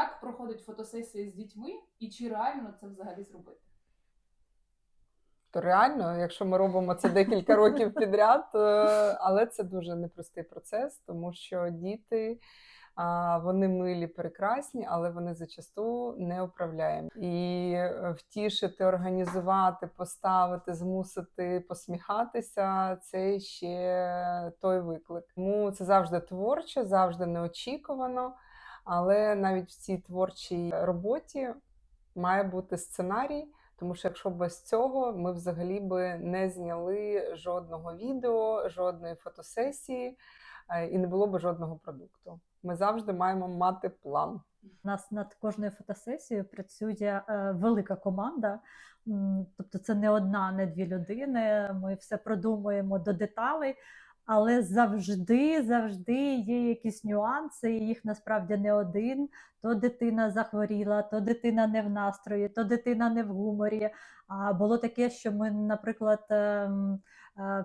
Як проходить фотосесія з дітьми, і чи реально це взагалі зробити? То реально, якщо ми робимо це декілька років підряд, е, але це дуже непростий процес, тому що діти. Вони милі, прекрасні, але вони зачасту не управляємо. І е, втішити, організувати, поставити, змусити посміхатися це ще той виклик. Тому це завжди творче, завжди неочікувано. Але навіть в цій творчій роботі має бути сценарій. Тому що якщо без цього ми взагалі би не зняли жодного відео, жодної фотосесії е, і не було б жодного продукту. Ми завжди маємо мати план. У нас над кожною фотосесією працює е, велика команда. Тобто це не одна, не дві людини. Ми все продумуємо до деталей, але завжди, завжди є якісь нюанси, і їх насправді не один. То дитина захворіла, то дитина не в настрої, то дитина не в гуморі. А було таке, що ми, наприклад, ем,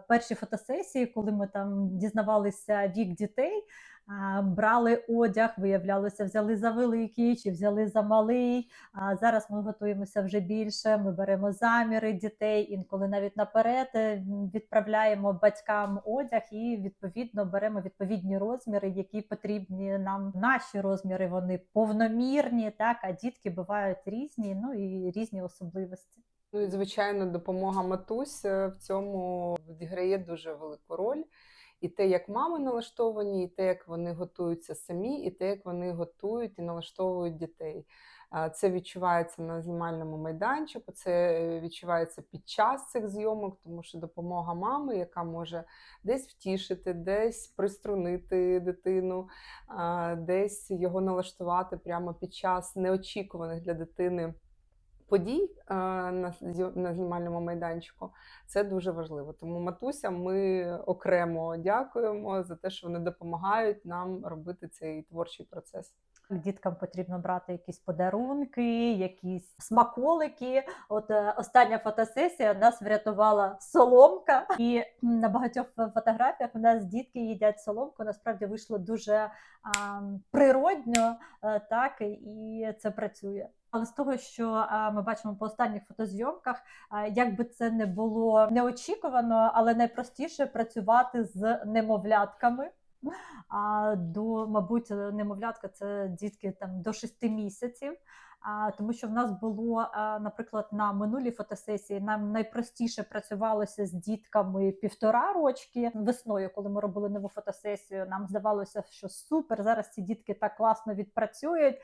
перші фотосесії, коли ми там дізнавалися вік дітей. Брали одяг, виявлялося, взяли за великий чи взяли за малий. А зараз ми готуємося вже більше. Ми беремо заміри дітей, інколи навіть наперед е, відправляємо батькам одяг і відповідно беремо відповідні розміри, які потрібні нам. Наші розміри вони повномірні, так а дітки бувають різні, ну і різні особливості. Ну і звичайно, допомога матусь в цьому відіграє дуже велику роль. І те, як мами налаштовані, і те, як вони готуються самі, і те, як вони готують і налаштовують дітей. Це відчувається на знімальному майданчику, це е, відчувається під час цих зйомок, тому що допомога мами, яка може десь втішити, десь приструнити дитину, десь його налаштувати прямо під час неочікуваних для дитини подій е, на, знімальному майданчику. Це дуже важливо. Тому матусям ми окремо дякуємо за те, що вони допомагають нам робити цей творчий процес. Діткам потрібно брати якісь подарунки, якісь смаколики. От е, остання фотосесія нас врятувала соломка, і на багатьох фотографіях у нас дітки їдять соломку. Насправді вийшло дуже а, природньо, е, так і це працює. Але з того, що ми бачимо по останніх фотозйомках, як би це не було неочікувано, але найпростіше працювати з немовлятками. А до, мабуть, немовлятка це дітки там до 6 місяців. А, тому що в нас було, а, наприклад, на минулій фотосесії нам найпростіше працювалося з дітками півтора рочки. Весною, коли ми робили нову фотосесію, нам здавалося, що супер, зараз ці дітки так класно відпрацюють.